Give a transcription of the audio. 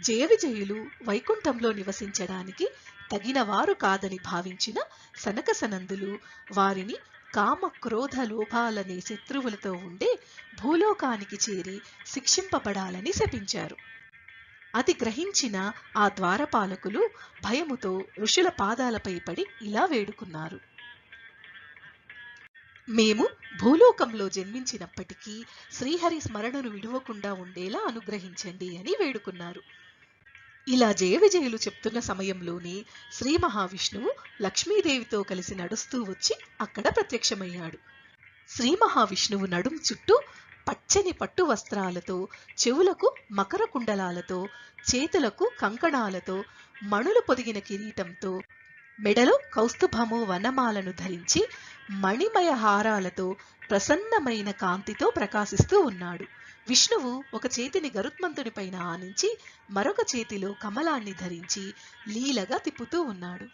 జయవిజయులు వైకుంఠంలో నివసించడానికి తగినవారు కాదని భావించిన సనకసనందులు వారిని కామ క్రోధ లోభాలనే శత్రువులతో ఉండే భూలోకానికి చేరి శిక్షింపబడాలని శపించారు. అది గ్రహించిన ఆ ద్వారపాలకులు భయముతో ఋషుల పాదాలపై పడి ఇలా వేడుకున్నారు. మేము భూలోకంలో జన్మించినప్పటికీ శ్రీహరి స్మరణను విడువకుండా ఉండేలా అనుగ్రహించండి అని వేడుకున్నారు. ఇలా జయవిజయులు చెప్తున్న సమయంలోనే శ్రీ మహావిష్ణువు లక్ష్మీదేవితో కలిసి నడుస్తూ వచ్చి అక్కడ ప్రత్యక్షమయ్యాడు. శ్రీ మహావిష్ణువు నడుం చుట్టూ పచ్చని పట్టు వస్త్రాలతో చెవులకు మకర కుండలాలతో చేతులకు కంకణాలతో మణులు పొదిగిన కిరీటంతో మెడలో కౌస్తుభము వనమాలను ధరించి మణిమయ హారాలతో ప్రసన్నమైన కాంతితో ప్రకాశిస్తూ ఉన్నాడు. విష్ణువు ఒక చేతిని గరుత్మంతుని పైన ఆనించి మరొక చేతిలో కమలాన్ని ధరించి లీలగా తిప్పుతూ ఉన్నాడు.